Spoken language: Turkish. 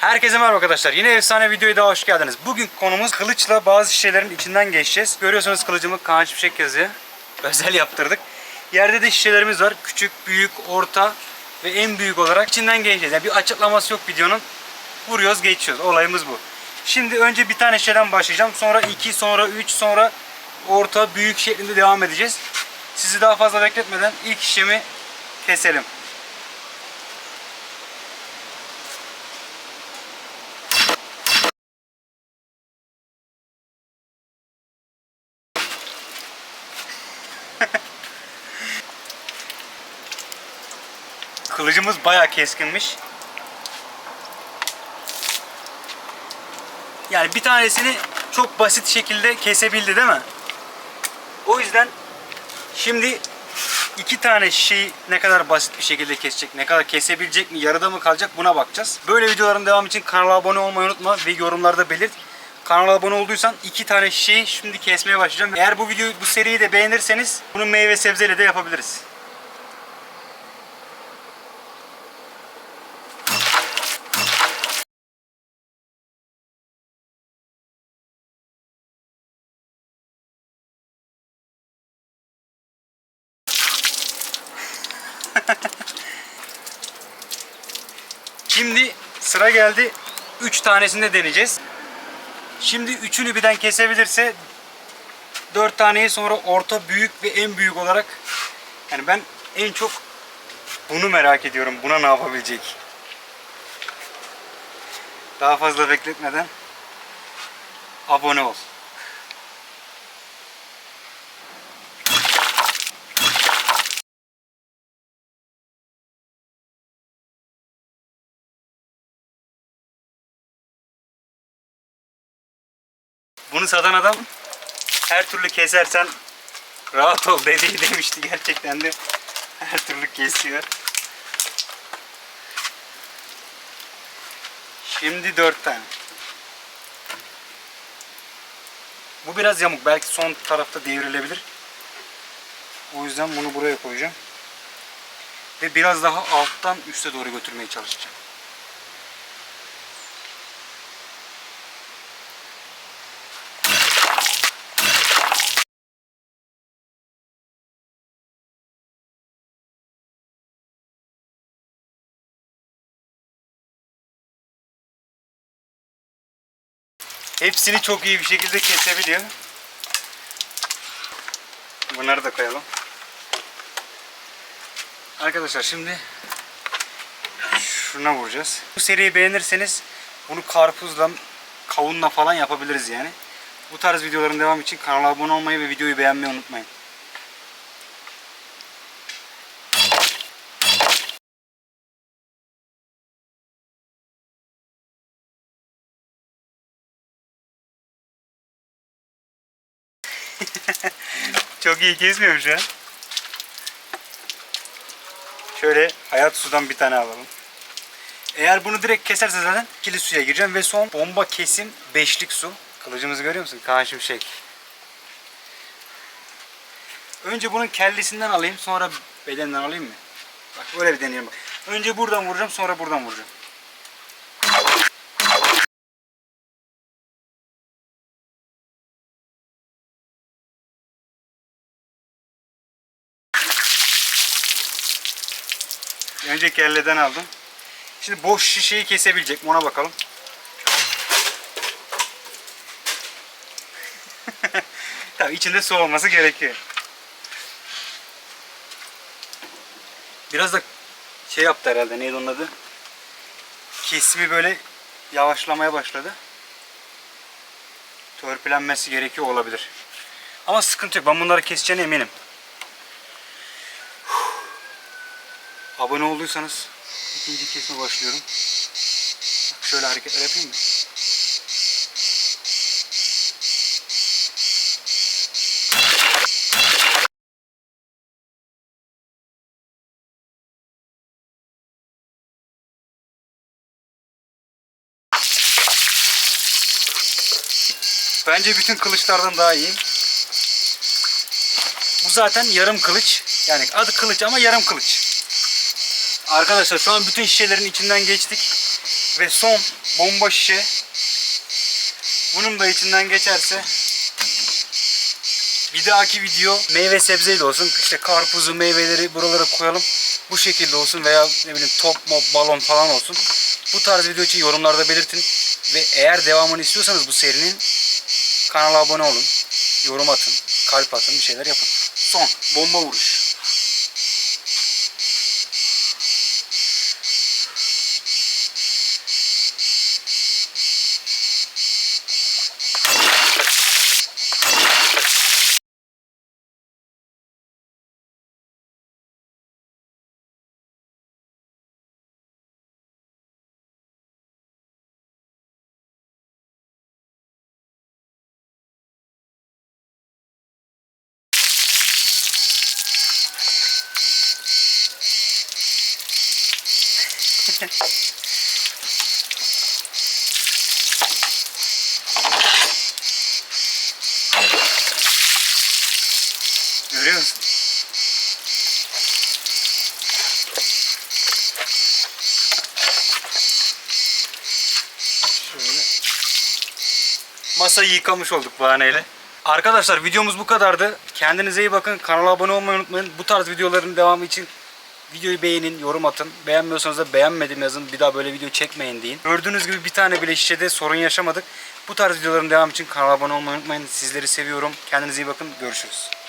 Herkese merhaba arkadaşlar. Yine efsane videoya daha hoş geldiniz. Bugün konumuz kılıçla bazı şişelerin içinden geçeceğiz. Görüyorsunuz kılıcımı Kaan Çiçek yazıyor. Özel yaptırdık. Yerde de şişelerimiz var. Küçük, büyük, orta ve en büyük olarak içinden geçeceğiz. Yani bir açıklaması yok videonun. Vuruyoruz, geçiyoruz. Olayımız bu. Şimdi önce bir tane şişeden başlayacağım. Sonra iki, sonra üç, sonra orta, büyük şeklinde devam edeceğiz. Sizi daha fazla bekletmeden ilk şişemi keselim. Kılıcımız bayağı keskinmiş. Yani bir tanesini çok basit şekilde kesebildi değil mi? O yüzden şimdi iki tane şişeyi ne kadar basit bir şekilde kesecek, ne kadar kesebilecek mi, yarıda mı kalacak buna bakacağız. Böyle videoların devamı için kanala abone olmayı unutma ve yorumlarda belirt. Kanala abone olduysan iki tane şişeyi şimdi kesmeye başlayacağım. Eğer bu videoyu, bu seriyi de beğenirseniz bunu meyve sebzeyle de yapabiliriz. Şimdi sıra geldi 3 tanesini de deneyeceğiz. Şimdi üçünü birden kesebilirse 4 taneyi sonra orta, büyük ve en büyük olarak yani ben en çok bunu merak ediyorum. Buna ne yapabilecek? Daha fazla bekletmeden abone ol. Bunu satan adam her türlü kesersen rahat ol dediği demişti gerçekten de her türlü kesiyor. Şimdi dört tane. Bu biraz yamuk. Belki son tarafta devrilebilir. O yüzden bunu buraya koyacağım. Ve biraz daha alttan üste doğru götürmeye çalışacağım. Hepsini çok iyi bir şekilde kesebiliyor. Bunları da koyalım. Arkadaşlar şimdi şuna vuracağız. Bu seriyi beğenirseniz bunu karpuzla, kavunla falan yapabiliriz yani. Bu tarz videoların devamı için kanala abone olmayı ve videoyu beğenmeyi unutmayın. Çok iyi kesmiyorum şu an. Şöyle hayat sudan bir tane alalım. Eğer bunu direkt keserse zaten ikili suya gireceğim ve son bomba kesim beşlik su. Kılıcımızı görüyor musun? Kaan Şimşek. Önce bunun kellesinden alayım sonra bedeninden alayım mı? Bak böyle bir deneyelim bak. Önce buradan vuracağım sonra buradan vuracağım. Önce kelleden aldım. Şimdi boş şişeyi kesebilecek mi ona bakalım. Tabii içinde su olması gerekiyor. Biraz da şey yaptı herhalde neydi onun adı? Kesimi böyle yavaşlamaya başladı. Törpülenmesi gerekiyor olabilir. Ama sıkıntı yok. Ben bunları keseceğine eminim. Abone olduysanız ikinci kesime başlıyorum. Şöyle hareketler yapayım mı? Bence bütün kılıçlardan daha iyi. Bu zaten yarım kılıç. Yani adı kılıç ama yarım kılıç. Arkadaşlar şu an bütün şişelerin içinden geçtik. Ve son bomba şişe. Bunun da içinden geçerse bir dahaki video meyve sebzeyle olsun. İşte karpuzu, meyveleri buralara koyalım. Bu şekilde olsun veya ne bileyim top, mop, balon falan olsun. Bu tarz video için yorumlarda belirtin. Ve eğer devamını istiyorsanız bu serinin kanala abone olun. Yorum atın, kalp atın, bir şeyler yapın. Son bomba vuruş. Görüyor musun? Şöyle. Masayı yıkamış olduk bahaneyle. Arkadaşlar videomuz bu kadardı. Kendinize iyi bakın. Kanala abone olmayı unutmayın. Bu tarz videoların devamı için videoyu beğenin, yorum atın. Beğenmiyorsanız da beğenmedim yazın. Bir daha böyle video çekmeyin deyin. Gördüğünüz gibi bir tane bile şişede sorun yaşamadık. Bu tarz videoların devamı için kanala abone olmayı unutmayın. Sizleri seviyorum. Kendinize iyi bakın. Görüşürüz.